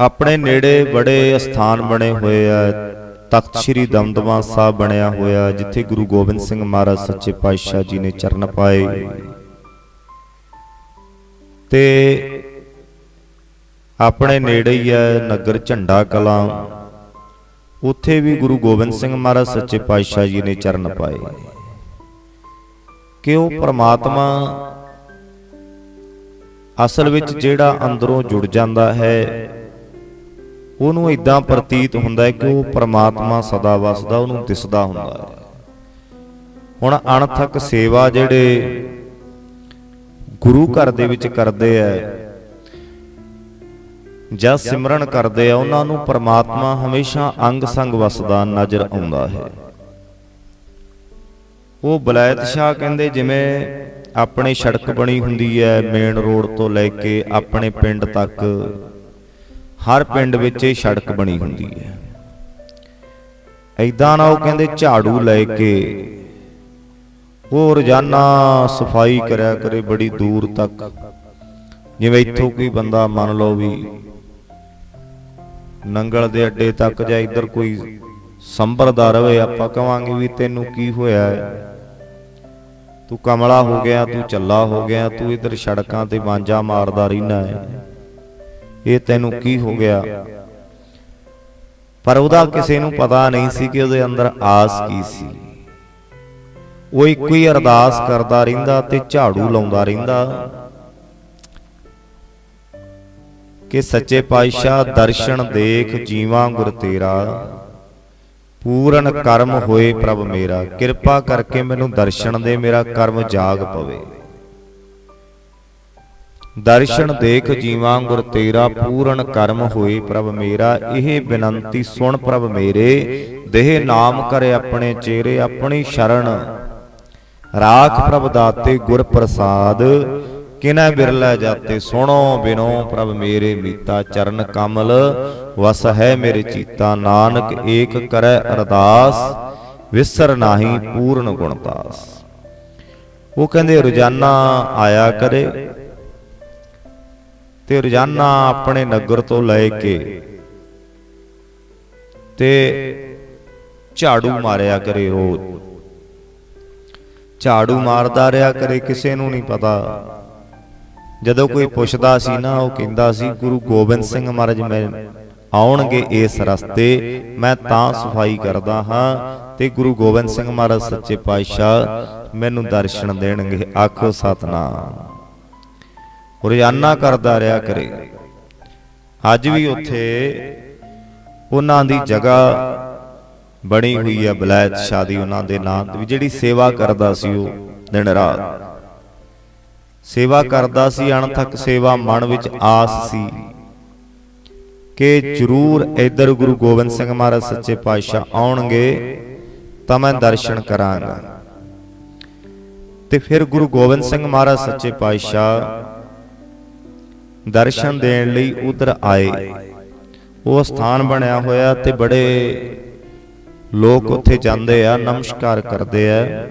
ਆਪਣੇ ਨੇੜੇ ਬੜੇ ਸਥਾਨ ਬਣੇ ਹੋਏ ਆ। ਤਖਤ ਸ੍ਰੀ ਦਮਦਮਾ ਸਾਹਿਬ ਬਣਿਆ ਹੋਇਆ, ਜਿੱਥੇ ਗੁਰੂ ਗੋਬਿੰਦ ਸਿੰਘ ਮਹਾਰਾਜ ਸੱਚੇ ਪਾਤਸ਼ਾਹ ਜੀ ਨੇ ਚਰਨ ਪਾਏ। ਤੇ ਆਪਣੇ ਨੇੜੇ ਹੀ ਹੈ ਨਗਰ ਝੰਡਾ ਕਲਾਂ। ਉੱਥੇ ਵੀ ਗੁਰੂ ਗੋਬਿੰਦ ਸਿੰਘ ਮਹਾਰਾਜ ਸੱਚੇ ਪਾਤਸ਼ਾਹ ਜੀ ਨੇ ਚਰਨ ਪਾਏ। ਕਿ ਉਹ ਪ੍ਰਮਾਤਮਾ ਅਸਲ ਵਿੱਚ ਜਿਹੜਾ ਅੰਦਰੋਂ ਜੁੜ ਜਾਂਦਾ ਹੈ ਉਹਨੂੰ ਇਦਾਂ ਪ੍ਰਤੀਤ ਹੁੰਦਾ ਹੈ ਕਿ ਉਹ ਪਰਮਾਤਮਾ ਸਦਾ ਵਸਦਾ, ਉਹਨੂੰ ਦਿਸਦਾ ਹੁੰਦਾ ਹੈ। ਹੁਣ ਅਣਥਕ ਸੇਵਾ ਜਿਹੜੇ ਗੁਰੂ ਘਰ ਦੇ ਵਿੱਚ ਕਰਦੇ ਆ ਜਾਂ ਸਿਮਰਨ ਕਰਦੇ ਆ, ਉਹਨਾਂ ਨੂੰ ਪਰਮਾਤਮਾ ਹਮੇਸ਼ਾ ਅੰਗ ਸੰਗ ਵਸਦਾ, ਨਜ਼ਰ ਆਉਂਦਾ ਹੈ। ਉਹ ਬਲੈਤ ਸ਼ਾਹ ਕਹਿੰਦੇ ਜਿਵੇਂ ਆਪਣੀ ਸੜਕ ਬਣੀ ਹੁੰਦੀ ਹੈ, ਮੇਨ ਰੋਡ ਤੋਂ ਲੈ ਕੇ ਆਪਣੇ ਪਿੰਡ ਤੱਕ ਹਰ ਪਿੰਡ ਵਿੱਚ ਇਹ ਸੜਕ ਬਣੀ ਹੁੰਦੀ ਹੈ। ਐਦਾਂ ਨਾ ਉਹ ਕਹਿੰਦੇ ਝਾੜੂ ਲੈ ਕੇ ਉਹ ਰੋਜ਼ਾਨਾ ਸਫ਼ਾਈ ਕਰਿਆ ਕਰੇ ਬੜੀ ਦੂਰ ਤੱਕ। ਜਿਵੇਂ ਇੱਥੋਂ ਕੋਈ ਬੰਦਾ ਮੰਨ ਲਓ ਵੀ ਨੰਗਲ ਦੇ ਅੱਡੇ ਤੱਕ ਜਾਂ ਇੱਧਰ ਕੋਈ ਸੰਭਰਦਾ ਰਵੇ, ਆਪਾਂ ਕਵਾਂਗੇ ਵੀ ਤੈਨੂੰ ਕੀ ਹੋਇਆ? ਹੈ ਤੂੰ ਕਮਲਾ ਹੋ ਗਿਆ, ਤੂੰ ਚੱਲਾ ਹੋ ਗਿਆ, ਤੂੰ ਇੱਧਰ ਸੜਕਾਂ ਤੇ ਵਾਂਝਾ ਮਾਰਦਾ ਰਹਿਣਾ ਹੈ। ਇਹ ਤੈਨੂੰ ਕੀ ਹੋ ਗਿਆ? ਪਰ ਉਹਦਾ ਕਿਸੇ ਨੂੰ ਪਤਾ ਨਹੀਂ ਸੀ ਕਿ ਉਹਦੇ ਅੰਦਰ ਆਸ ਕੀ ਸੀ। ਉਹ ਇੱਕੋ ਹੀ ਅਰਦਾਸ ਕਰਦਾ ਰਹਿੰਦਾ ਤੇ ਝਾੜੂ ਲਾਉਂਦਾ ਰਹਿੰਦਾ ਕਿ ਸੱਚੇ ਪਾਤਸ਼ਾਹ ਦਰਸ਼ਨ ਦੇਖ ਜੀਵਾਂ ਗੁਰ ਤੇਰਾ। ਪੂਰਨ ਕਰਮ ਹੋਏ ਪ੍ਰਭ ਮੇਰਾ। ਕਿਰਪਾ ਕਰਕੇ ਮੈਨੂੰ ਦਰਸ਼ਨ ਦੇ ਮੇਰਾ ਕਰਮ ਜਾਗ ਪਵੇ। ਦਰਸ਼ਨ ਦੇਖ ਜੀਵਾਂ ਗੁਰ ਤੇਰਾ ਪੂਰਨ ਕਰਮ ਹੋਏ ਪ੍ਰਭ ਮੇਰਾ ਇਹ ਬੇਨੰਤੀ ਸੁਣ ਪ੍ਰਭ ਮੇਰੇ। ਦੇਹ ਨਾਮ ਕਰੇ ਆਪਣੇ ਚਿਹਰੇ ਆਪਣੀ ਸ਼ਰਨ। ਰਾਖ ਪ੍ਰਭ ਦਾਤੇ ਗੁਰ ਪ੍ਰਸਾਦ। ਕਿਨੈ ਬਿਰਲਾ ਜਾਤੇ ਸੁਣੋ ਬਿਨੋ ਪ੍ਰਭ ਮੇਰੇ ਮੀਤਾ ਚਰਨ ਕਮਲ। ਵਸ ਹੈ ਮੇਰੇ ਚੀਤਾ ਨਾਨਕ ਏਕ ਕਰੈ ਅਰਦਾਸ। ਵਿਸਰ ਨਾਹੀ ਪੂਰਨ ਗੁਣਤਾਸ ਉਹ ਕਹਿੰਦੇ ਰੋਜ਼ਾਨਾ ਆਇਆ ਕਰੇ। ਤੇ ਰੋਜ਼ਾਨਾ ਆਪਣੇ ਨਗਰ ਤੋਂ ਲੈ ਕੇ ਤੇ ਝਾੜੂ ਮਾਰਿਆ ਕਰੇ ਰੋਜ਼। ਝਾੜੂ ਮਾਰਦਾ ਰਿਹਾ ਕਰੇ ਕਿਸੇ ਨੂੰ ਨਹੀਂ ਪਤਾ। ਜਦੋਂ ਕੋਈ ਪੁੱਛਦਾ ਸੀ ਨਾ ਉਹ ਕਹਿੰਦਾ ਸੀ ਗੁਰੂ ਗੋਬਿੰਦ ਸਿੰਘ ਮਹਾਰਾਜ ਮੈਂ ਆਉਣਗੇ ਇਸ ਰਸਤੇ ਮੈਂ ਤਾਂ ਸਫ਼ਾਈ ਕਰਦਾ ਹਾਂ ਤੇ ਗੁਰੂ ਗੋਬਿੰਦ ਸਿੰਘ ਮਹਾਰਾਜ ਸੱਚੇ ਪਾਤਸ਼ਾਹ ਮੈਨੂੰ ਦਰਸ਼ਨ ਦੇਣਗੇ। ਆਖੋ ਸਤਨਾਮ। ਰੋਜ਼ਾਨਾ ਕਰਦਾ ਰਿਹਾ ਕਰੇ। ਅੱਜ ਵੀ ਉੱਥੇ ਉਹਨਾਂ ਦੀ ਜਗ੍ਹਾ ਬਣੀ ਹੋਈ ਹੈ ਬਲੈਤ ਸ਼ਾਦੀ ਉਹਨਾਂ ਦੇ ਨਾਂ ਤੇ ਵੀ, ਜਿਹੜੀ ਸੇਵਾ ਕਰਦਾ ਸੀ ਉਹ ਦਿਨ ਰਾਤ। ਸੇਵਾ ਕਰਦਾ ਸੀ, ਅਣਥਕ ਸੇਵਾ ਮਨ ਵਿੱਚ ਆਸ ਸੀ ਕਿ ਜ਼ਰੂਰ ਇੱਧਰ ਗੁਰੂ ਗੋਬਿੰਦ ਸਿੰਘ ਮਹਾਰਾਜ ਸੱਚੇ ਪਾਤਸ਼ਾਹ ਆਉਣਗੇ ਤਾਂ ਮੈਂ ਦਰਸ਼ਨ ਕਰਾਂਗਾ। ਤੇ ਫਿਰ ਗੁਰੂ ਗੋਬਿੰਦ ਸਿੰਘ ਮਹਾਰਾਜ ਸੱਚੇ ਪਾਤਸ਼ਾਹ ਦਰਸ਼ਨ ਦੇਣ ਲਈ ਉਧਰ ਆਏ। ਉਹ ਸਥਾਨ ਬਣਿਆ ਹੋਇਆ ਤੇ ਬੜੇ ਲੋਕ ਉੱਥੇ ਜਾਂਦੇ ਆ, ਨਮਸਕਾਰ ਕਰਦੇ ਆ।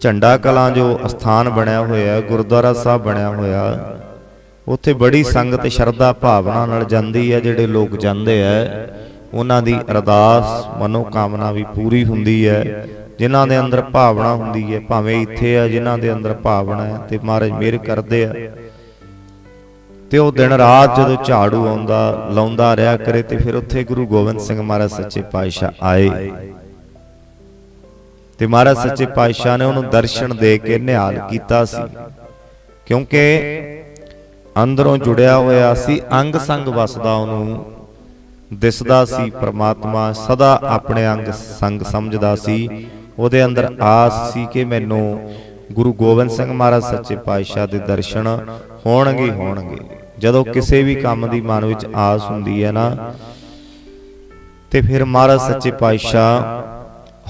ਝੰਡਾ ਕਲਾਂ ਜੋ ਸਥਾਨ ਬਣਿਆ ਹੋਇਆ, ਗੁਰਦੁਆਰਾ ਸਾਹਿਬ ਬਣਿਆ ਹੋਇਆ, ਉੱਥੇ ਬੜੀ ਸੰਗਤ ਸ਼ਰਧਾ ਭਾਵਨਾ ਨਾਲ ਜਾਂਦੀ ਹੈ ਜਿਹੜੇ ਲੋਕ ਜਾਂਦੇ ਆ। ਉਹਨਾਂ ਦੀ ਅਰਦਾਸ ਮਨੋ ਕਾਮਨਾ ਵੀ ਪੂਰੀ ਹੁੰਦੀ ਹੈ ਜਿਨ੍ਹਾਂ ਦੇ ਅੰਦਰ ਭਾਵਨਾ ਹੁੰਦੀ ਹੈ ਭਾਵੇਂ ਇੱਥੇ ਆ, ਜਿਨ੍ਹਾਂ ਦੇ ਅੰਦਰ ਭਾਵਨਾ ਹੈ ਤੇ ਮਹਾਰਾਜ ਮਿਹਰ ਕਰਦੇ ਆ। ਤੇ ਉਹ ਦਿਨ ਰਾਤ ਜਦੋਂ ਝਾੜੂ ਆਉਂਦਾ, ਲਾਉਂਦਾ ਰਿਹਾ ਕਰੇ ਤੇ ਫਿਰ ਉੱਥੇ ਗੁਰੂ ਗੋਬਿੰਦ ਸਿੰਘ ਮਹਾਰਾਜ ਸੱਚੇ ਪਾਤਸ਼ਾਹ ਆਏ। ਤੇ ਮਹਾਰਾਜ ਸੱਚੇ ਪਾਤਸ਼ਾਹ ਨੇ ਉਹਨੂੰ ਦਰਸ਼ਨ ਦੇ ਕੇ ਨਿਹਾਲ ਕੀਤਾ ਸੀ। ਕਿਉਂਕਿ ਅੰਦਰੋਂ ਜੁੜਿਆ ਹੋਇਆ ਸੀ, ਅੰਗ ਸੰਗ ਵਸਦਾ ਉਹਨੂੰ, ਦਿਸਦਾ ਸੀ ਪ੍ਰਮਾਤਮਾ, ਸਦਾ ਆਪਣੇ ਅੰਗ ਸੰਗ ਸਮਝਦਾ ਸੀ। ਉਹਦੇ ਅੰਦਰ ਆਸ ਸੀ ਕਿ ਮੈਨੂੰ ਗੁਰੂ ਗੋਬਿੰਦ ਸਿੰਘ ਮਹਾਰਾਜ ਸੱਚੇ ਪਾਤਸ਼ਾਹ ਦੇ ਦਰਸ਼ਨ ਹੋਣਗੇ ਹੋਣਗੇ। ਜਦੋਂ ਕਿਸੇ ਵੀ ਕੰਮ ਦੀ ਮਨ ਵਿੱਚ ਆਸ ਹੁੰਦੀ ਹੈ ਨਾ ਤੇ ਫਿਰ ਮਹਾਰਾਜ ਸੱਚੇ ਪਾਤਸ਼ਾਹ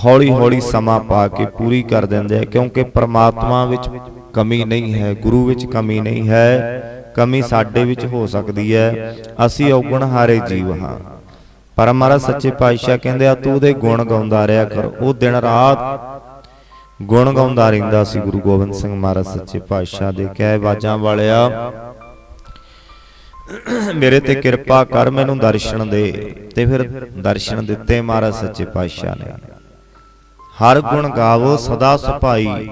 ਹੌਲੀ ਹੌਲੀ ਸਮਾਂ ਪਾ ਕੇ ਪੂਰੀ ਕਰ ਦਿੰਦੇ ਆ ਕਿਉਂਕਿ ਪ੍ਰਮਾਤਮਾ ਵਿੱਚ ਕਮੀ ਨਹੀਂ ਹੈ ਗੁਰੂ ਵਿੱਚ ਕਮੀ ਨਹੀਂ ਹੈ ਕਮੀ ਸਾਡੇ ਵਿੱਚ ਹੋ ਸਕਦੀ ਹੈ ਅਸੀਂ ਔਗਣ ਹਾਰੇ ਜੀਵ ਹਾਂ। ਪਰ ਮਹਾਰਾਜ ਸੱਚੇ ਪਾਤਸ਼ਾਹ ਕਹਿੰਦੇ ਆ ਤੂੰ ਉਹਦੇ ਗੁਣ ਗਾਉਂਦਾ ਰਿਹਾ ਕਰ। ਉਹ ਦਿਨ ਰਾਤ ਗੁਣ ਗਾਉਂਦਾ ਰਹਿੰਦਾ ਸੀ ਗੁਰੂ ਗੋਬਿੰਦ ਸਿੰਘ ਮਹਾਰਾਜ ਸੱਚੇ ਪਾਤਸ਼ਾਹ ਦੇ। ਕਹਿ ਬਾਜਾਂ ਵਾਲਿਆ ਮੇਰੇ ਤੇ ਕਿਰਪਾ ਕਰ ਮੈਨੂੰ ਦਰਸ਼ਨ ਦੇ। ਤੇ ਫਿਰ ਦਰਸ਼ਨ ਦਿੱਤੇ ਮਹਾਰਾਜ ਸੱਚੇ ਪਾਤਸ਼ਾਹ ਨੇ। ਹਰ ਗੁਣ ਗਾਵੋ ਸਦਾ ਸੁਭਾਈ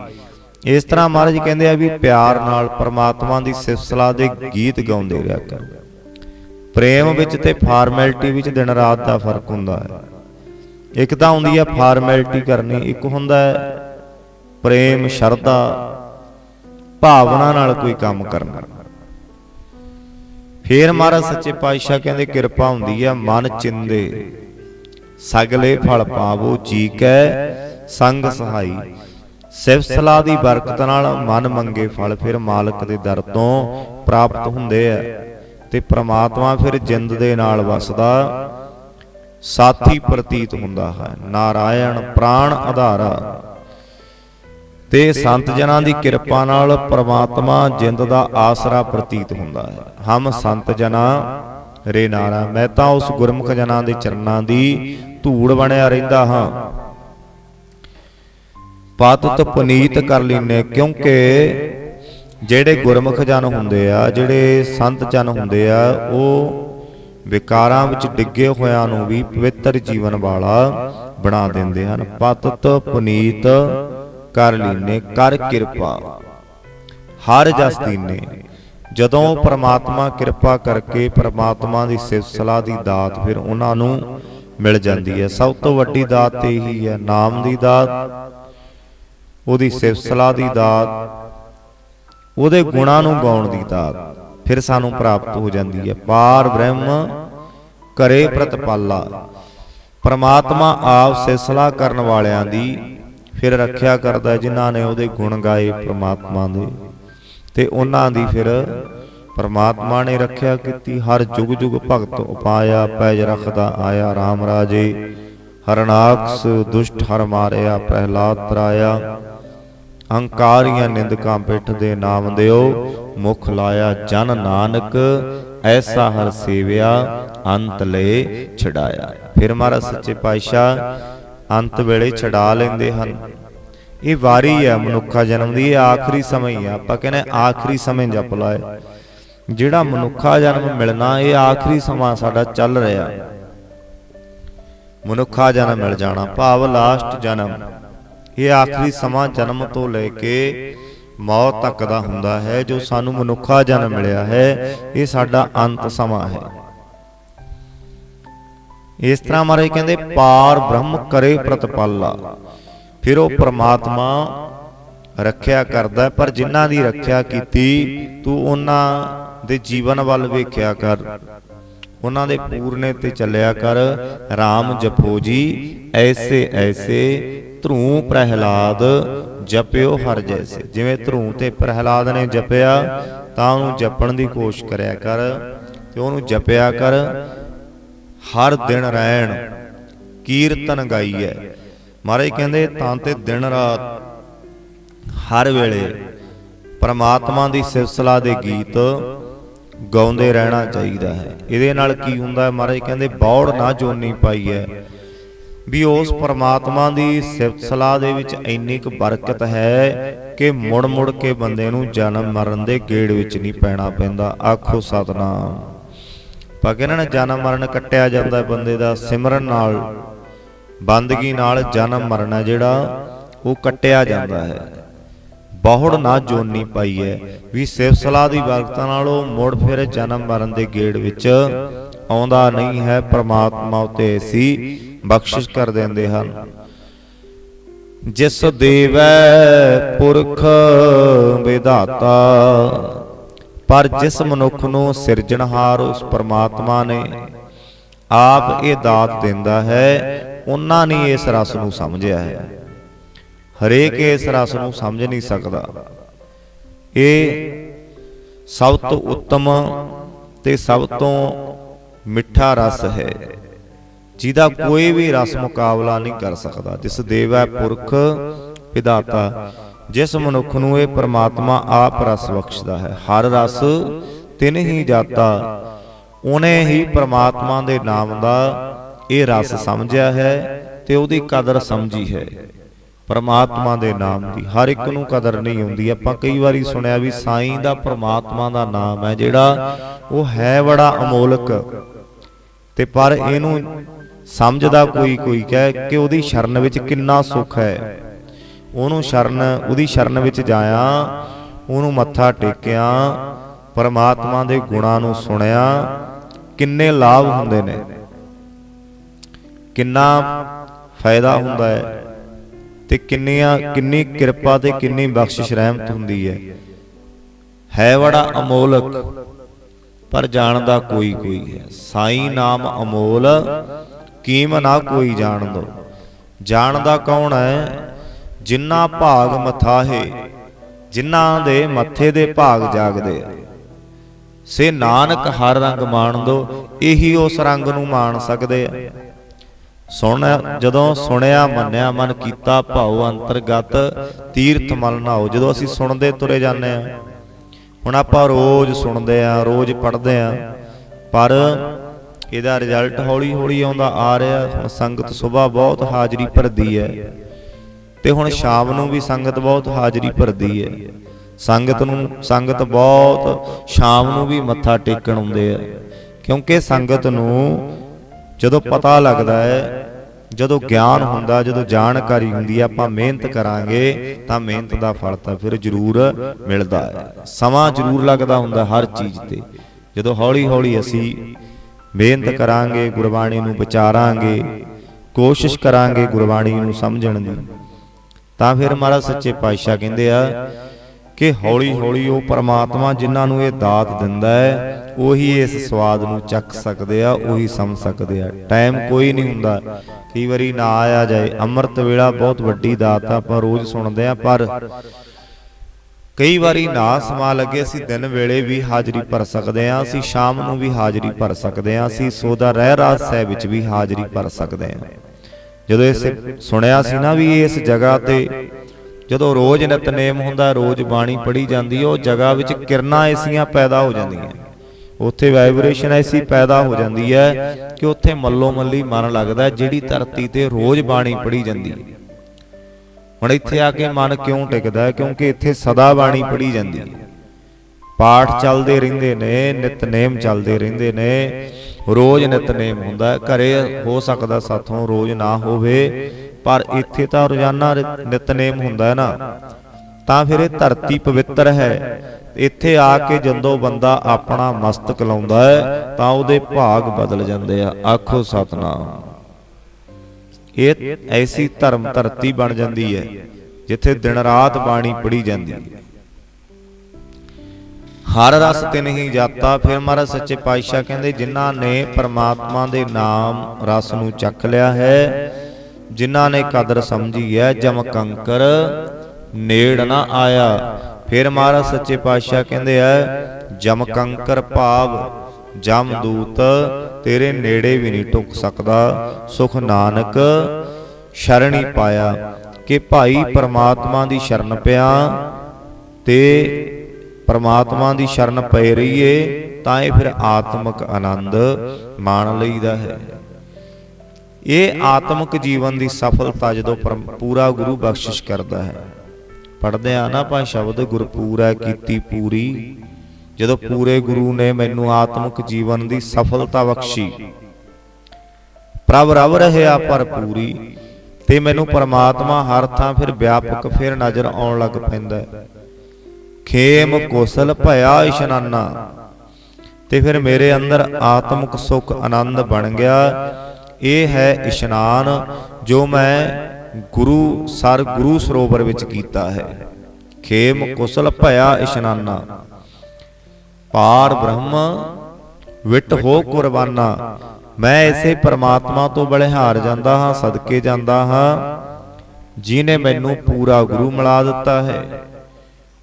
ਇਸ ਤਰ੍ਹਾਂ ਮਹਾਰਾਜ ਕਹਿੰਦੇ ਆ ਵੀ ਪਿਆਰ ਨਾਲ ਪਰਮਾਤਮਾ ਦੀ ਸਿਫਤ ਸਲਾਹ ਦੇ ਗੀਤ ਗਾਉਂਦੇ ਰਿਹਾ ਕਰੋ। ਪ੍ਰੇਮ ਵਿੱਚ ਤੇ ਫਾਰਮੈਲਿਟੀ ਵਿੱਚ ਦਿਨ ਰਾਤ ਦਾ ਫ਼ਰਕ ਹੁੰਦਾ ਹੈ। ਇੱਕ ਤਾਂ ਹੁੰਦੀ ਹੈ ਫਾਰਮੈਲਿਟੀ ਕਰਨੀ ਇੱਕ ਹੁੰਦਾ ਹੈ ਪ੍ਰੇਮ ਸ਼ਰਧਾ ਭਾਵਨਾ ਨਾਲ ਕੋਈ ਕੰਮ ਕਰਨਾ। ਫੇਰ ਮਹਾਰਾਜ ਸੱਚੇ ਪਾਤਸ਼ਾਹ ਕਹਿੰਦੇ, ਕਿਰਪਾ ਹੁੰਦੀ ਹੈ ਮਨ ਚਿੰਦੇ। ਸਗਲੇ ਫਲ ਪਾਵੋ, ਜੀ ਕੈ ਸੰਗ ਸਹਾਈ। ਸਿਵ ਦੀ ਬਰਕਤ ਨਾਲ ਮਨ ਮੰਗੇ ਫਲ, ਫਿਰ ਮਾਲਕ ਦੇ ਦਰ ਤੋਂ ਪ੍ਰਾਪਤ ਹੁੰਦੇ ਆ। ਤੇ ਪ੍ਰਮਾਤਮਾ ਫਿਰ ਜਿੰਦ ਦੇ ਨਾਲ ਵਸਦਾ, ਸਾਥੀ ਪ੍ਰਤੀਤ ਹੁੰਦਾ ਹੈ। ਨਾਰਾਇਣ ਪ੍ਰਾਣ ਆਧਾਰਾ। ਤੇ ਸੰਤ ਜਨਾਂ ਦੀ ਕਿਰਪਾ ਨਾਲ ਪ੍ਰਮਾਤਮਾ ਜਿੰਦ ਦਾ ਆਸਰਾ ਪ੍ਰਤੀਤ ਹੁੰਦਾ ਹੈ। ਹਮ ਸੰਤ ਜਨਾਂ ਰੇ ਨਾਰਾ, ਮੈਂ ਤਾਂ ਉਸ ਗੁਰਮੁਖ ਜਨਾਂ ਦੇ ਚਰਨਾਂ ਦੀ ਧੂੜ ਬਣਿਆ ਰਹਿੰਦਾ ਹਾਂ। ਪਤਤ ਪੁਨੀਤ ਕਰ ਲੈਨੇ, ਕਿਉਂਕਿ ਜਿਹੜੇ ਗੁਰਮੁਖ ਜਨ ਹੁੰਦੇ ਆ, ਜਿਹੜੇ ਸੰਤ ਜਨ ਹੁੰਦੇ ਆ, ਉਹ ਵਿਕਾਰਾਂ ਵਿੱਚ ਡਿੱਗੇ ਹੋਇਆਂ ਨੂੰ ਵੀ ਪਵਿੱਤਰ ਜੀਵਨ ਵਾਲਾ ਬਣਾ ਦਿੰਦੇ ਹਨ। ਪਤਤ ਪੁਨੀਤ ਕਰ ਲੀਨੇ, ਕਰ ਕਿਰਪਾ। ਹਰ ਜਸ ਦੀਨੇ, ਜਦੋਂ ਪ੍ਰਮਾਤਮਾ ਕਿਰਪਾ ਕਰਕੇ ਪ੍ਰਮਾਤਮਾ ਦੀ ਸਿਫਤ ਦੀ ਦਾਤ ਫਿਰ ਉਹਨਾਂ ਨੂੰ ਮਿਲ ਜਾਂਦੀ ਹੈ। ਸਭ ਤੋਂ ਵੱਡੀ ਦਾਤ ਤੇ ਇਹੀ ਹੈ, ਨਾਮ ਦੀ ਦਾਤ, ਉਹਦੀ ਸਿਫਤ ਦੀ ਦਾਤ, ਉਹਦੇ ਗੁਣਾਂ ਨੂੰ ਗਾਉਣ ਦੀ ਦਾਤ, ਫਿਰ ਸਾਨੂੰ ਪ੍ਰਾਪਤ ਹੋ ਜਾਂਦੀ ਹੈ। ਪਾਰ ਬ੍ਰਹਮ ਕਰੇ ਪ੍ਰਤਪਾਲਾ। ਪ੍ਰਮਾਤਮਾ ਆਪ ਸਿਸਲਾ ਕਰਨ ਵਾਲਿਆਂ ਦੀ ਫਿਰ ਰੱਖਿਆ ਕਰਦਾ ਜਿਨ੍ਹਾਂ ਨੇ ਉਹਦੇ ਗੁਣ ਗਾਏ ਪ੍ਰਮਾਤਮਾ ਦੇ। ਤੇ ਉਹਨਾਂ ਦੀ ਫਿਰ ਪਰਮਾਤਮਾ ਨੇ ਰੱਖਿਆ ਕੀਤੀ, ਹਰ ਜੁਗ ਜੁਗ ਭਗਤ ਉਪਾਇਆ, ਪੈਜ ਰੱਖਦਾ ਆਇਆ RAM ਰਾਜੇ। ਹਰਨਾਕਸ ਦੁਸ਼ਟ ਹਰ ਮਾਰਿਆ, ਪ੍ਰਹਿਲਾਦ ਤਰਾਇਆ। ਅਹੰਕਾਰੀਆਂ ਨਿੰਦਕਾਂ ਪਿੱਠ ਦੇ ਨਾਮ ਦਿਓ, ਮੁਖ ਲਾਇਆ ਜਨ ਨਾਨਕ, ਐਸਾ ਹਰ ਸੇਵਿਆ, ਅੰਤ ਲੈ ਛਡਾਇਆ। ਫਿਰ ਮਹਾਰਾਜ ਸੱਚੇ ਪਾਤਸ਼ਾਹ ਅੰਤ ਵੇਲੇ ਛਡਾ ਲੈਂਦੇ ਹਨ। ਇਹ ਵਾਰੀ ਹੈ ਮਨੁੱਖਾ ਜਨਮ ਦੀ, ਇਹ ਆਖਰੀ ਸਮਾਂ ਹੀ ਆ। ਆਪਾਂ ਕਹਿੰਦੇ ਆਖਰੀ ਸਮੇਂ ਜਪ ਲਾਏ ਜਿਹੜਾ ਮਨੁੱਖਾ ਜਨਮ ਮਿਲਣਾ, ਇਹ ਆਖਰੀ ਸਮਾਂ ਸਾਡਾ ਚੱਲ ਰਿਹਾ। ਮਨੁੱਖਾ ਜਨਮ ਮਿਲ ਜਾਣਾ, ਭਾਵ ਲਾਸਟ ਜਨਮ। ਇਹ ਆਖਰੀ ਸਮਾਂ ਜਨਮ ਤੋਂ ਲੈ ਕੇ ਮੌਤ ਤੱਕ ਦਾ ਹੁੰਦਾ ਹੈ, ਜੋ ਸਾਨੂੰ ਮਨੁੱਖਾ ਜਨਮ ਮਿਲਿਆ ਹੈ, ਇਹ ਸਾਡਾ ਅੰਤ ਸਮਾਂ ਹੈ। ਇਸ ਤਰ੍ਹਾਂ ਮਹਾਰਾਜ ਕਹਿੰਦੇ, ਪਾਰ ਬ੍ਰਹਮ ਕਰੇ ਪ੍ਰਤਪਾਲਾ। ਫਿਰ ਉਹ ਪ੍ਰਮਾਤਮਾ ਰੱਖਿਆ ਕਰਦਾ, ਪਰ ਜਿਨ੍ਹਾਂ ਦੀ ਰੱਖਿਆ ਕੀਤੀ, ਤੂੰ ਉਹਨਾਂ ਦੇ ਜੀਵਨ ਵੱਲ ਵੇਖਿਆ ਕਰ। ਉਹਨਾਂ ਦੇ ਪੂਰਨੇ ਤੇ ਚੱਲਿਆ ਕਰ। RAM ਜਪੋ ਜੀ, ਐਸੇ ਐਸੇ ਧਰੂ ਪ੍ਰਹਿਲਾਦ, ਜਪਿਓ ਹਰ ਜੈਸੇ। ਜਿਵੇਂ ਧਰੂ ਤੇ ਪ੍ਰਹਿਲਾਦ ਨੇ ਜਪਿਆ, ਤਾਂ ਉਹਨੂੰ ਜਪਣ ਦੀ ਕੋਸ਼ਿਸ਼ ਕਰਿਆ ਕਰ। ਤੇ ਉਹਨੂੰ ਜਪਿਆ ਕਰ ਹਰ ਦਿਨ ਰਹਿਣ, ਕੀਰਤਨ ਗਾਈਐ। ਮਹਾਰਾਜ ਕਹਿੰਦੇ, ਤਾਂ ਤੇ ਦਿਨ ਰਾਤ, ਹਰ ਵੇਲੇ ਪਰਮਾਤਮਾ ਦੀ ਸਿਫਤਸਲਾ ਦੇ ਗੀਤ ਗਾਉਂਦੇ ਰਹਿਣਾ ਚਾਹੀਦਾ ਹੈ। ਇਹਦੇ ਨਾਲ ਕੀ ਹੁੰਦਾ ਹੈ? ਮਹਾਰਾਜ ਕਹਿੰਦੇ, ਬੌੜ ਨਾ ਜੋਨੀ ਪਾਈ ਹੈ ਵੀ ਉਸ ਪਰਮਾਤਮਾ ਦੀ ਸਿਫਤ ਸਲਾਹ ਦੇ ਵਿੱਚ ਇੰਨੀ ਕੁ ਬਰਕਤ ਹੈ ਕਿ ਮੁੜ ਮੁੜ ਕੇ ਬੰਦੇ ਨੂੰ ਜਨਮ ਮਰਨ ਦੇ ਗੇੜ ਵਿੱਚ ਨਹੀਂ ਪੈਣਾ ਪੈਂਦਾ। ਆਖੋ ਸਤਨਾਮ। ਪਾ ਜਨਮ ਮਰਨ ਕੱਟਿਆ ਜਾਂਦਾ ਬੰਦੇ ਦਾ, ਸਿਮਰਨ ਨਾਲ। ਬੰਦਗੀ ਨਾਲ ਜਨਮ ਮਰਨ ਹੈ ਜਿਹੜਾ, ਉਹ ਕੱਟਿਆ ਜਾਂਦਾ ਹੈ। ਬਹੁੜ ਨਾ ਜੋਨੀ ਪਾਈ ਹੈ ਵੀ ਸਿਫਤ ਸਲਾਹ ਦੀ ਬਰਕਤਾਂ ਨਾਲ ਉਹ ਮੁੜ ਫਿਰ ਜਨਮ ਮਰਨ ਦੇ ਗੇੜ ਵਿੱਚ ਆਉਂਦਾ ਨਹੀਂ ਹੈ, ਪ੍ਰਮਾਤਮਾ ਉਤੇ ਐਸੀ ਬਖਸ਼ਿਸ਼ ਕਰ ਦਿੰਦੇ ਹਨ ਜਿਸ ਦੇਵੈ ਪੁਰਖ ਵਿਧਾਤਾ ਪਰ ਜਿਸ ਮਨੁੱਖ ਨੂੰ ਸਿਰਜਣਹਾਰ ਉਸ ਪ੍ਰਮਾਤਮਾ ਨੇ ਆਪ ਇਹ ਦਾਤ ਦਿੰਦਾ ਹੈ ਉਹਨਾਂ ਨੇ ਇਸ ਰਸ ਨੂੰ ਸਮਝਿਆ ਹੈ। ਹਰੇਕ ਇਸ ਰਸ ਨੂੰ ਸਮਝ ਨਹੀਂ ਸਕਦਾ। ਇਹ ਸਭ ਤੋਂ ਉੱਤਮ ਤੇ ਸਭ ਤੋਂ ਮਿੱਠਾ ਰਸ ਹੈ। ਜਿਹਦਾ ਕੋਈ ਵੀ ਰਸ ਮੁਕਾਬਲਾ ਨਹੀਂ ਕਰ ਸਕਦਾ। ਜਿਸ ਦੇਵੈ ਪੁਰਖ ਵਿਦਾਤਾ ਜਿਸ ਮਨੁੱਖ ਨੂੰ ਇਹ ਪ੍ਰਮਾਤਮਾ ਆਪ ਰਸ ਬਖਸ਼ਦਾ ਹੈ, ਹਰ ਰਸ ਤਿਨ ਹੀ ਜਾਤਾ, ਉਹਨੇ ਹੀ ਪ੍ਰਮਾਤਮਾ ਦੇ ਨਾਮ ਦਾ ਇਹ ਰਸ ਸਮਝਿਆ ਹੈ ਤੇ ਉਹਦੀ ਕਦਰ ਸਮਝੀ ਹੈ, ਪਰਮਾਤਮਾ ਦੇ ਨਾਮ ਦੀ। ਹਰ ਇੱਕ ਨੂੰ ਕਦਰ ਨਹੀਂ ਹੁੰਦੀ। ਆਪਾਂ ਕਈ ਵਾਰੀ ਸੁਣਿਆ ਵੀ ਸਾਈਂ ਦਾ ਪਰਮਾਤਮਾ ਦਾ ਨਾਮ ਹੈ ਜਿਹੜਾ ਉਹ ਹੈ ਬੜਾ ਅਮੋਲਕ ਤੇ ਪਰ ਇਹਨੂੰ ਸਮਝਦਾ ਕੋਈ ਕੋਈ ਕਹੇ ਕਿ ਉਹਦੀ ਸ਼ਰਨ ਵਿੱਚ ਕਿੰਨਾ ਸੁੱਖ ਹੈ। ਉਹਨੂੰ ਸ਼ਰਨ, ਉਹਦੀ ਸ਼ਰਨ ਵਿੱਚ ਜਾਇਆ, ਉਹਨੂੰ ਮੱਥਾ ਟੇਕਿਆ, ਪਰਮਾਤਮਾ ਦੇ ਗੁਣਾਂ ਨੂੰ ਸੁਣਿਆ, ਕਿੰਨੇ ਲਾਭ ਹੁੰਦੇ ਨੇ। ਕਿੰਨਾ ਫਾਇਦਾ ਹੁੰਦਾ ਹੈ ਤੇ ਕਿੰਨੀਆਂ, ਕਿੰਨੀ ਕਿਰਪਾ ਤੇ ਕਿੰਨੀ ਬਖਸ਼ਿਸ਼, ਰਹਿਮਤ ਹੁੰਦੀ ਹੈ। ਹੈ ਬੜਾ ਅਮੋਲਕ, ਪਰ ਜਾਣਦਾ ਕੋਈ ਕੋਈ ਹੈ। ਸਾਈ ਨਾਮ ਅਮੋਲ, ਕੀਮ ਨਾ ਕੋਈ ਜਾਣਦੋ ਜਾਣਦਾ ਕੌਣ ਹੈ? ਜਿਨ੍ਹਾਂ ਭਾਗ ਮਥਾਹੇ ਜਿਨ੍ਹਾਂ ਦੇ ਮੱਥੇ ਦੇ ਭਾਗ ਜਾਗਦੇ ਆ। ਸੇ ਨਾਨਕ ਹਰ ਰੰਗ ਮਾਣ ਮਾਣਦੋ ਇਹੀ ਉਸ ਰੰਗ ਨੂੰ ਮਾਣ ਸਕਦੇ ਆ। ਸੁਣ, ਜਦੋਂ ਸੁਣਿਆ, ਮੰਨਿਆ, ਮਨ ਕੀਤਾ, ਭਾਉ ਅੰਤਰਗਤ, ਤੀਰਥ ਮਲ ਹੋ ਜਦੋਂ ਅਸੀਂ ਸੁਣਦੇ, ਤੁਰੇ ਜਾਂਦੇ ਆ। ਹੁਣ ਆਪਾਂ ਰੋਜ਼ ਸੁਣਦੇ ਆ, ਰੋਜ਼ ਪੜ੍ਹਦੇ ਆ, ਪਰ ਇਹਦਾ ਰਿਜ਼ਲਟ ਹੌਲੀ ਹੌਲੀ ਆਉਂਦਾ ਆ ਰਿਹਾ, ਸੰਗਤ ਸਵੇਰ ਬਹੁਤ ਹਾਜ਼ਰੀ ਭਰਦੀ ਹੈ। ਤੇ ਹੁਣ ਸ਼ਾਮ ਨੂੰ ਵੀ ਸੰਗਤ ਬਹੁਤ ਹਾਜ਼ਰੀ ਭਰਦੀ ਹੈ। ਸੰਗਤ ਨੂੰ ਸੰਗਤ ਬਹੁਤ ਸ਼ਾਮ ਨੂੰ ਵੀ ਮੱਥਾ ਟੇਕਣ ਆਉਂਦੇ ਆ। ਕਿਉਂਕਿ ਸੰਗਤ ਨੂੰ ਜਦੋਂ ਪਤਾ ਲੱਗਦਾ ਹੈ ਜਦੋਂ ਗਿਆਨ ਹੁੰਦਾ ਜਦੋਂ ਜਾਣਕਾਰੀ ਹੁੰਦੀ ਹੈ ਆਪਾਂ ਮਿਹਨਤ ਕਰਾਂਗੇ ਤਾਂ ਮਿਹਨਤ ਦਾ ਫਲ ਤਾਂ ਫਿਰ ਜ਼ਰੂਰ ਮਿਲਦਾ ਹੈ। ਸਮਾਂ ਜ਼ਰੂਰ ਲੱਗਦਾ ਹੁੰਦਾ ਹਰ ਚੀਜ਼ ਤੇ। ਜਦੋਂ ਹੌਲੀ ਹੌਲੀ ਅਸੀਂ ਮਿਹਨਤ ਕਰਾਂਗੇ ਗੁਰਬਾਣੀ ਨੂੰ ਵਿਚਾਰਾਂਗੇ ਕੋਸ਼ਿਸ਼ ਕਰਾਂਗੇ ਗੁਰਬਾਣੀ ਨੂੰ ਸਮਝਣ ਦੀ। ਤਾਂ ਫਿਰ ਮਹਾਰਾਜ ਸੱਚੇ ਪਾਤਸ਼ਾਹ ਕਹਿੰਦੇ ਆ ਕਿ ਹੌਲੀ ਹੌਲੀ ਉਹ ਪਰਮਾਤਮਾ ਜਿਨ੍ਹਾਂ ਨੂੰ ਇਹ ਦਾਤ ਦਿੰਦਾ ਹੈ, ਉਹੀ ਇਸ ਸਵਾਦ ਨੂੰ ਚੱਖ ਸਕਦੇ ਆ, ਉਹੀ ਸਮਝ ਸਕਦੇ ਆ। ਟਾਈਮ ਕੋਈ ਨਹੀਂ ਹੁੰਦਾ। ਕਈ ਵਾਰੀ ਨਾ ਆਇਆ ਜਾਏ। ਅੰਮ੍ਰਿਤ ਵੇਲਾ ਬਹੁਤ ਵੱਡੀ ਦਾਤ ਆ, ਆਪਾਂ ਰੋਜ਼ ਸੁਣਦੇ ਆ, ਪਰ ਕਈ ਵਾਰੀ ਨਾ ਸਮਾ ਲੱਗੇ, ਅਸੀਂ ਦਿਨ ਵੇਲੇ ਵੀ ਹਾਜ਼ਰੀ ਭਰ ਸਕਦੇ ਆ, ਅਸੀਂ ਸ਼ਾਮ ਨੂੰ ਵੀ ਹਾਜ਼ਰੀ ਭਰ ਸਕਦੇ ਆ, ਅਸੀਂ ਸੋਦਾ ਰਹਿ ਰਾਤ ਸਾਹਿਬ ਵਿੱਚ ਵੀ ਹਾਜ਼ਰੀ ਭਰ ਸਕਦੇ ਆ। ਜਦੋਂ ਇਸ ਸੁਣਿਆ ਸੀ ਨਾ ਵੀ ਇਸ ਜਗ੍ਹਾ ਤੇ ਜਦੋਂ ਰੋਜ਼ ਨਿਤਨੇਮ ਹੁੰਦਾ ਰੋਜ਼ ਬਾਣੀ ਪੜ੍ਹੀ ਜਾਂਦੀ ਹੈ ਉਹ ਜਗ੍ਹਾ ਵਿੱਚ ਕਿਰਨਾਂ ਐਸੀਆਂ ਪੈਦਾ ਹੋ ਜਾਂਦੀਆਂ। ਉੱਥੇ ਵਾਈਬ੍ਰੇਸ਼ਨ ਐਸੀ ਪੈਦਾ ਹੋ ਜਾਂਦੀ ਹੈ ਕਿ ਉੱਥੇ ਮੱਲੋ ਮੱਲੀ ਮਨ ਲੱਗਦਾ ਜਿਹੜੀ ਧਰਤੀ ਤੇ ਰੋਜ਼ ਬਾਣੀ ਪੜ੍ਹੀ ਜਾਂਦੀ ਹੈ। ਹੁਣ ਇੱਥੇ ਆ ਕੇ ਮਨ ਕਿਉਂ ਟਿਕਦਾ ਕਿਉਂਕਿ ਇੱਥੇ ਸਦਾ ਬਾਣੀ ਪੜ੍ਹੀ ਜਾਂਦੀ ਹੈ। ਪਾਠ ਚੱਲਦੇ ਰਹਿੰਦੇ ਨੇ ਨਿਤਨੇਮ ਚੱਲਦੇ ਰਹਿੰਦੇ ਨੇ। ਰੋਜ਼ ਨਿਤਨੇਮ ਹੁੰਦਾ ਘਰੇ ਹੋ ਸਕਦਾ ਸਾਥੋਂ ਰੋਜ਼ ਨਾ ਹੋਵੇ, ਪਰ ਇੱਥੇ ਤਾਂ ਰੋਜ਼ਾਨਾ ਨਿਤਨੇਮ ਹੁੰਦਾ ਹੈ ਨਾ। ਤਾਂ ਫਿਰ ਇਹ ਧਰਤੀ ਪਵਿੱਤਰ ਹੈ। ਇੱਥੇ ਆ ਕੇ ਜਦੋਂ ਬੰਦਾ ਆਪਣਾ ਮਸਤਕ ਲਾਉਂਦਾ ਹੈ, ਤਾਂ ਉਹਦੇ ਭਾਗ ਬਦਲ ਜਾਂਦੇ ਆ। ਆਖੋ ਸਤਨਾਮ। ਇਹ ਐਸੀ ਧਰਮ ਧਰਤੀ ਬਣ ਜਾਂਦੀ ਹੈ, ਜਿੱਥੇ ਦਿਨ ਰਾਤ ਬਾਣੀ ਪੜੀ ਜਾਂਦੀ ਹੈ। ਹਰ ਰਸ ਤੇ ਨਹੀਂ ਜਾਤਾ। ਫਿਰ ਮਹਾਰਾਜ ਸੱਚੇ ਪਾਤਸ਼ਾਹ ਕਹਿੰਦੇ, ਜਿਨ੍ਹਾਂ ਨੇ ਪਰਮਾਤਮਾ ਦੇ ਨਾਮ ਰਸ ਨੂੰ ਚੱਖ ਲਿਆ ਹੈ, ਜਿਨ੍ਹਾਂ ਨੇ ਕਦਰ ਸਮਝੀ ਹੈ, ਜਮ ਕੰਕਰ ਨੇੜ ਨਾ ਆਇਆ। ਫਿਰ ਮਹਾਰਾਜ ਸੱਚੇ ਪਾਤਸ਼ਾਹ ਕਹਿੰਦੇ ਆ, ਜਮ ਕੰਕਰ ਭਾਵ, ਜਮ ਦੂਤ, ਤੇਰੇ ਨੇੜੇ ਵੀ ਨਹੀਂ ਟੁੱਕ ਸਕਦਾ। ਸੁਖ ਨਾਨਕ, ਸ਼ਰਣੀ ਪਾਇਆ। ਕਿ ਭਾਈ ਪਰਮਾਤਮਾ ਦੀ ਸ਼ਰਨ ਪਿਆ ਤੇ ਪਰਮਾਤਮਾ ਦੀ ਸ਼ਰਨ ਪਏ ਰਹੀਏ ਤਾਂ ਇਹ ਫਿਰ ਆਤਮਿਕ ਆਨੰਦ ਮਾਣ ਲਈਦਾ ਹੈ। ਇਹ ਆਤਮਿਕ ਜੀਵਨ ਦੀ ਸਫਲਤਾ ਜਦੋਂ ਪੂਰਾ ਗੁਰੂ ਬਖਸ਼ਿਸ਼ ਕਰਦਾ ਹੈ। ਪੜਦੇ ਆ ਨਾ ਪਾ ਸ਼ਬਦ, ਗੁਰਪੂਰੈ ਕੀਤੀ ਪੂਰੀ। ਜਦੋਂ ਪੂਰੇ ਗੁਰੂ ਨੇ ਮੈਨੂੰ ਆਤਮਿਕ ਜੀਵਨ ਦੀ ਸਫਲਤਾ ਬਖਸ਼ੀ, ਪ੍ਰਭ ਰਵ ਰਹਿਆ ਭਰਪੂਰੀ ਤੇ ਮੈਨੂੰ ਪਰਮਾਤਮਾ ਹਰ ਥਾਂ ਫਿਰ ਵਿਆਪਕ ਫਿਰ ਨਜ਼ਰ ਆਉਣ ਲੱਗ ਪੈਂਦਾ ਹੈ। ਖੇਮ ਕੋਸਲ ਭਇਆ ਇਸ਼ਨਾਨਾ। ਤੇ ਫਿਰ ਮੇਰੇ ਅੰਦਰ ਆਤਮਿਕ ਸੁਖ ਆਨੰਦ ਬਣ ਗਿਆ। ਇਹ ਹੈ ਇਸ਼ਨਾਨ ਜੋ ਮੈਂ ਗੁਰੂ ਸਰ ਗੁਰੂ ਸਰੋਵਰ ਵਿੱਚ ਕੀਤਾ ਹੈ। ਖੇਮ ਕੁਸਲ ਭਇਆ ਇਸ਼ਨਾਨਾ। ਪਾਰ ਬ੍ਰਹਮ, ਵਿਟ ਹੋ ਕੁਰਬਾਨਾ। ਮੈਂ ਇਸੇ ਪਰਮਾਤਮਾ ਤੋਂ ਬਲਿਹਾਰ ਜਾਂਦਾ ਹਾਂ, ਸਦਕੇ ਜਾਂਦਾ ਹਾਂ ਜਿਨੇ ਮੈਨੂੰ ਪੂਰਾ ਗੁਰੂ ਮਿਲਾ ਦਿੱਤਾ ਹੈ।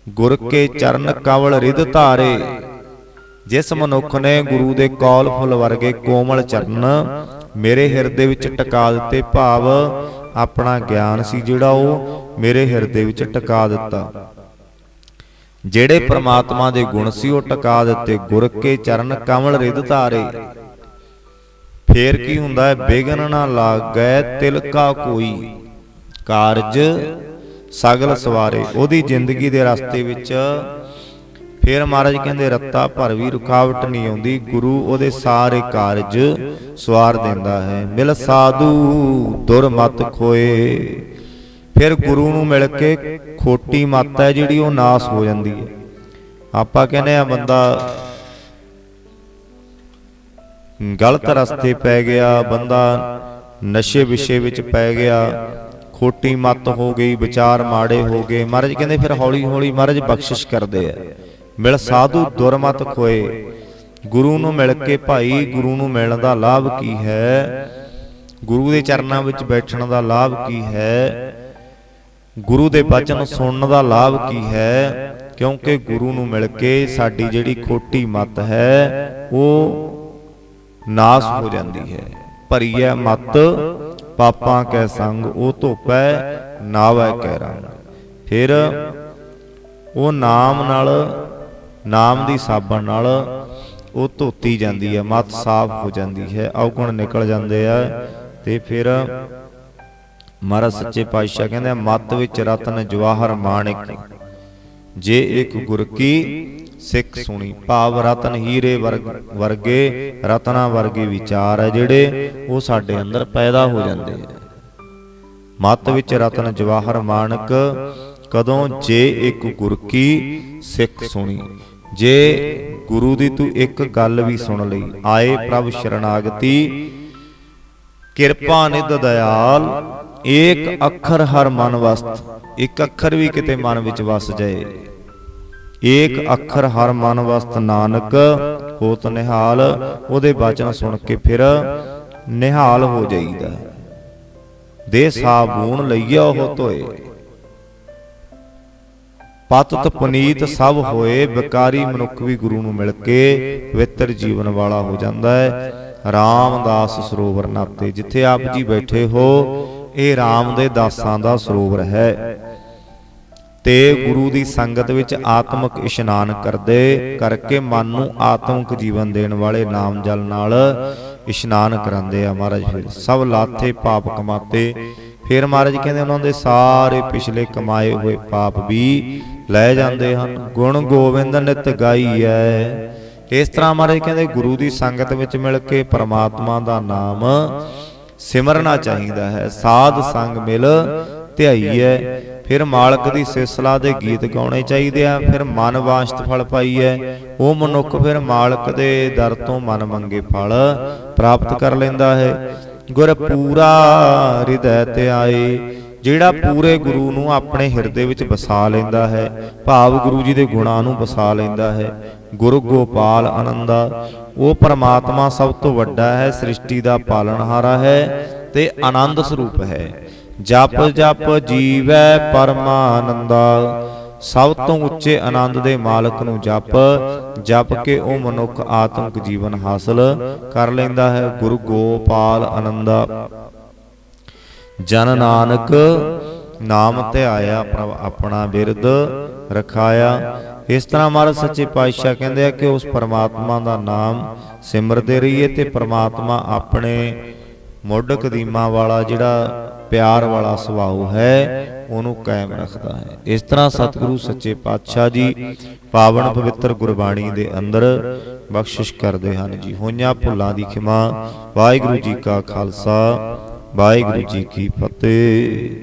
ਗੁਰ ਕੇ ਚਰਨ ਕਵਲ ਰਿਧ ਧਾਰੇ। ਜਿਸ ਮਨੁੱਖ ਨੇ ਗੁਰੂ ਦੇ ਕੌਲ ਫੁੱਲ ਵਰਗੇ ਕੋਮਲ ਚਰਨ ਮੇਰੇ ਹਿਰਦੇ ਵਿੱਚ ਟਿਕਾ ਦਿੱਤੇ ਭਾਵ ਆਪਣਾ ਗਿਆਨ ਸੀ ਜਿਹੜਾ ਉਹ ਮੇਰੇ ਹਿਰਦੇ ਵਿੱਚ ਟਿਕਾ ਦਿੱਤਾ। ਜਿਹੜੇ ਪ੍ਰਮਾਤਮਾ ਦੇ ਗੁਣ ਸੀ ਉਹ ਟਿਕਾ ਦਿੱਤੇ ਗੁਰ ਕੇ ਚਰਨ ਕਮਲ ਰਿਦ ਧਾਰੇ। ਫੇਰ ਕੀ ਹੁੰਦਾ ਹੈ? ਬਿਗਨ ਨਾ ਲਾਗੈ ਤਿਲ ਕਾ ਕੋਈ। ਕਾਰਜ ਸਗਲ ਸਵਾਰੇ। ਉਹਦੀ ਜ਼ਿੰਦਗੀ ਦੇ ਰਸਤੇ ਵਿੱਚ ਫਿਰ ਮਹਾਰਾਜ ਕਹਿੰਦੇ, ਰੱਤਾ ਭਰ ਵੀ ਰੁਕਾਵਟ ਨਹੀਂ ਆਉਂਦੀ। ਗੁਰੂ ਉਹਦੇ ਸਾਰੇ ਕਾਰਜ ਸਵਾਰ ਦਿੰਦਾ ਹੈ। ਮਿਲ ਸਾਧੂ ਦੁਰਮਤ ਖੋਏ। ਫਿਰ ਗੁਰੂ ਨੂੰ ਮਿਲ ਕੇ ਖੋਟੀ ਮੱਤ ਹੈ ਜਿਹੜੀ ਉਹ ਨਾਸ ਹੋ ਜਾਂਦੀ ਹੈ। ਆਪਾਂ ਕਹਿੰਦੇ ਆ ਬੰਦਾ ਗਲਤ ਰਸਤੇ ਪੈ ਗਿਆ, ਬੰਦਾ ਨਸ਼ੇ ਵਿਸ਼ੇ ਵਿੱਚ ਪੈ ਗਿਆ ਖੋਟੀ ਮੱਤ ਹੋ ਗਈ, ਵਿਚਾਰ ਮਾੜੇ ਹੋ ਗਏ। ਮਹਾਰਾਜ ਕਹਿੰਦੇ ਫਿਰ ਹੌਲੀ ਹੌਲੀ ਮਹਾਰਾਜ ਬਖਸ਼ਿਸ਼ ਕਰਦੇ ਆ। ਮਿਲ ਸਾਧੂ ਦੁਰਮਤ ਖੋਏ। ਗੁਰੂ ਨੂੰ ਮਿਲ ਕੇ ਭਾਈ, ਗੁਰੂ ਨੂੰ ਮਿਲਣ ਦਾ ਲਾਭ ਕੀ ਹੈ? ਗੁਰੂ ਦੇ ਚਰਨਾਂ ਵਿੱਚ ਬੈਠਣ ਦਾ ਲਾਭ ਕੀ ਹੈ? ਗੁਰੂ ਦੇ ਬਚਨ ਸੁਣਨ ਦਾ ਲਾਭ ਕੀ ਹੈ? ਕਿਉਂਕਿ ਗੁਰੂ ਨੂੰ ਮਿਲ ਕੇ ਸਾਡੀ ਜਿਹੜੀ ਖੋਟੀ ਮਤ ਹੈ, ਉਹ ਨਾਸ ਹੋ ਜਾਂਦੀ ਹੈ। ਭਰੀਐ ਮਤ ਪਾਪਾਂ ਕੈ ਸੰਗ ਉਹ ਧੋਪੈ ਨਾਵੈ ਕੈ ਰੰਗ। ਫਿਰ ਉਹ ਨਾਮ ਨਾਲ ਨਾਮ ਦੀ ਸਾਬਣ ਨਾਲ ਉਹ ਧੋਤੀ ਜਾਂਦੀ ਹੈ ਮਤ ਸਾਫ਼ ਹੋ ਜਾਂਦੀ ਹੈ ਔਗੁਣ ਨਿਕਲ ਜਾਂਦੇ ਆ। ਤੇ ਫਿਰ ਮਹਾਰਾਜ ਸੱਚੇ ਪਾਤਸ਼ਾਹ ਕਹਿੰਦੇ ਆ, ਮਤ ਵਿੱਚ ਰਤਨ ਜਵਾਹਰ ਮਾਣਿਕ। ਜੇ ਇੱਕ ਗੁਰ ਕੀ ਸਿੱਖ ਸੁਣੀ, ਭਾਵ ਰਤਨ ਹੀਰੇ ਵਰਗ, ਵਰਗੇ ਰਤਨਾ ਵਰਗੇ ਵਿਚਾਰ ਹੈ ਜਿਹੜੇ ਉਹ ਸਾਡੇ ਅੰਦਰ ਪੈਦਾ ਹੋ ਜਾਂਦੇ ਆ ਮਤ ਵਿੱਚ ਰਤਨ ਜਵਾਹਰ ਮਾਨਕ, ਕਦੋਂ ਜੇ ਇੱਕ ਗੁਰ ਕੀ ਸਿੱਖ ਸੁਣੀ, ਜੇ ਗੁਰੂ ਦੀ ਤੂੰ ਇੱਕ ਗੱਲ ਵੀ ਸੁਣ ਲਈ, ਆਏ ਪ੍ਰਭ ਸ਼ਰਨਾਗਤੀ ਕਿਰਪਾ ਨਿਧ ਦਇਆਲ, ਏਕ ਅੱਖਰ ਹਰ ਮਨ ਵਸਤ, ਇੱਕ ਅੱਖਰ ਵੀ ਕਿਤੇ ਮਨ ਵਿੱਚ ਵਸ ਜਾਏ। ਏਕ ਅੱਖਰ ਹਰ ਮਨ ਵਸਤ ਨਾਨਕ ਹੋਤ ਨਿਹਾਲ, ਉਹਦੇ ਬਚਨ ਸੁਣ ਕੇ ਫਿਰ ਨਿਹਾਲ ਹੋ ਜਾਈਦਾ। ਦੇ ਸਾਬੂਨ ਲਈਆ ਉਹ ਧੋਏ। ਪਤਤ ਪੁਨੀਤ ਸਭ ਹੋਏ ਵਿਕਾਰੀ ਮਨੁੱਖ ਵੀ ਗੁਰੂ ਨੂੰ ਮਿਲ ਕੇ ਪਵਿੱਤਰ ਜੀਵਨ ਵਾਲਾ ਹੋ ਜਾਂਦਾ ਹੈ। ਰਾਮਦਾਸ ਸਰੋਵਰ ਨਾਤੇ, ਜਿੱਥੇ ਆਪ ਜੀ ਬੈਠੇ ਹੋ, ਇਹ ਰਾਮ ਦੇ ਦਾਸਾਂ ਦਾ ਸਰੋਵਰ ਹੈ। ਤੇ ਗੁਰੂ ਦੀ ਸੰਗਤ ਵਿੱਚ ਆਤਮਿਕ ਇਸ਼ਨਾਨ ਕਰਦੇ, ਕਰਕੇ ਮਨ ਨੂੰ ਆਤਮਿਕ ਜੀਵਨ ਦੇਣ ਵਾਲੇ ਨਾਮ ਜਲ ਨਾਲ ਇਸ਼ਨਾਨ ਕਰਾਉਂਦੇ ਆ ਮਹਾਰਾਜ ਫਿਰ ਸਭ ਲਾਥੇ ਪਾਪ ਕਮਾਤੇ। ਫਿਰ ਮਹਾਰਾਜ ਕਹਿੰਦੇ ਉਹਨਾਂ ਦੇ ਸਾਰੇ ਪਿਛਲੇ ਕਮਾਏ ਹੋਏ ਪਾਪ ਵੀ ਲੈ ਜਾਂਦੇ ਹਨ। ਗੁਣ ਗੋਬਿੰਦ ਨਿਤ ਗਾਈਐ। ਇਸ ਤਰ੍ਹਾਂ ਮਹਾਰਾਜ ਕਹਿੰਦੇ ਗੁਰੂ ਦੀ ਸੰਗਤ ਵਿੱਚ ਮਿਲ ਕੇ ਪਰਮਾਤਮਾ ਦਾ ਨਾਮ ਸਿਮਰਨਾ ਚਾਹੀਦਾ ਹੈ। ਸਾਧ ਸੰਗ ਮਿਲ ਧਿਆਈ ਹੈ ਫਿਰ ਮਾਲਕ ਦੀ ਸਿਸਲਾ ਦੇ ਗੀਤ ਗਾਉਣੇ ਚਾਹੀਦੇ ਆ, ਫਿਰ ਮਨ ਵਾਂਛਤ ਫਲ ਪਾਈਐ ਉਹ ਮਨੁੱਖ ਫਿਰ ਮਾਲਕ ਦੇ ਦਰ ਤੋਂ ਮਨ ਮੰਗੇ ਫਲ ਪ੍ਰਾਪਤ ਕਰ ਲੈਂਦਾ ਹੈ। ਗੁਰ ਪੂਰਾ ਹਿਰਦੈ ਤੇ ਆਏ, ਜਿਹੜਾ ਪੂਰੇ ਗੁਰੂ ਨੂੰ ਆਪਣੇ ਹਿਰਦੇ ਵਿੱਚ ਵਸਾ ਲੈਂਦਾ ਹੈ, ਭਾਵ ਗੁਰੂ ਜੀ ਦੇ ਗੁਣਾਂ ਨੂੰ ਵਸਾ ਲੈਂਦਾ ਹੈ। ਗੁਰੂ ਗੋਪਾਲ ਆਨੰਦਾ, ਉਹ ਪਰਮਾਤਮਾ ਸਭ ਤੋਂ ਵੱਡਾ ਹੈ, ਸ੍ਰਿਸ਼ਟੀ ਦਾ ਪਾਲਣਹਾਰਾ ਹੈ ਤੇ ਆਨੰਦ ਸਰੂਪ ਹੈ। ਜਪ ਜਪ ਜੀਵੈ ਪਰਮਾਨੰਦਾ। ਸਭ ਤੋਂ ਉੱਚੇ ਆਨੰਦ ਦੇ ਮਾਲਕ ਨੂੰ ਜਪ। ਜਪ ਕੇ ਉਹ ਮਨੁੱਖ ਆਤਮਿਕ ਜੀਵਨ ਹਾਸਲ ਕਰ ਲੈਂਦਾ ਹੈ। ਗੁਰੂ ਗੋਪਾਲ ਆਨੰਦਾ। ਜਨ ਨਾਨਕ ਨਾਮ ਧਿਆਇਆ ਪ੍ਰਭ ਆਪਣਾ ਬਿਰਦ ਰਖਾਇਆ। ਇਸ ਤਰ੍ਹਾਂ ਮਹਾਰਾਜ ਸੱਚੇ ਪਾਤਸ਼ਾਹ ਕਹਿੰਦੇ ਆ ਕਿ ਉਸ ਪਰਮਾਤਮਾ ਦਾ ਨਾਮ ਸਿਮਰਦੇ ਰਹੀਏ ਤੇ ਪਰਮਾਤਮਾ ਆਪਣੇ ਮੁੱਢ ਕਦੀਮਾ ਵਾਲਾ ਜਿਹੜਾ ਪਿਆਰ ਵਾਲਾ ਸੁਭਾਅ ਹੈ, ਉਹਨੂੰ ਕਾਇਮ ਰੱਖਦਾ ਹੈ। ਇਸ ਤਰ੍ਹਾਂ ਸਤਿਗੁਰੂ ਸੱਚੇ ਪਾਤਸ਼ਾਹ ਜੀ ਪਾਵਨ ਪਵਿੱਤਰ ਗੁਰਬਾਣੀ ਦੇ ਅੰਦਰ ਬਖਸ਼ਿਸ਼ ਕਰਦੇ ਹਨ ਜੀ। ਹੋਈਆਂ ਭੁੱਲਾਂ ਦੀ ਖਿਮਾ, ਵਾਹਿਗੁਰੂ ਜੀ ਕਾ ਖਾਲਸਾ, ਵਾਹਿਗੁਰੂ ਜੀ ਕੀ ਫਤਿਹ।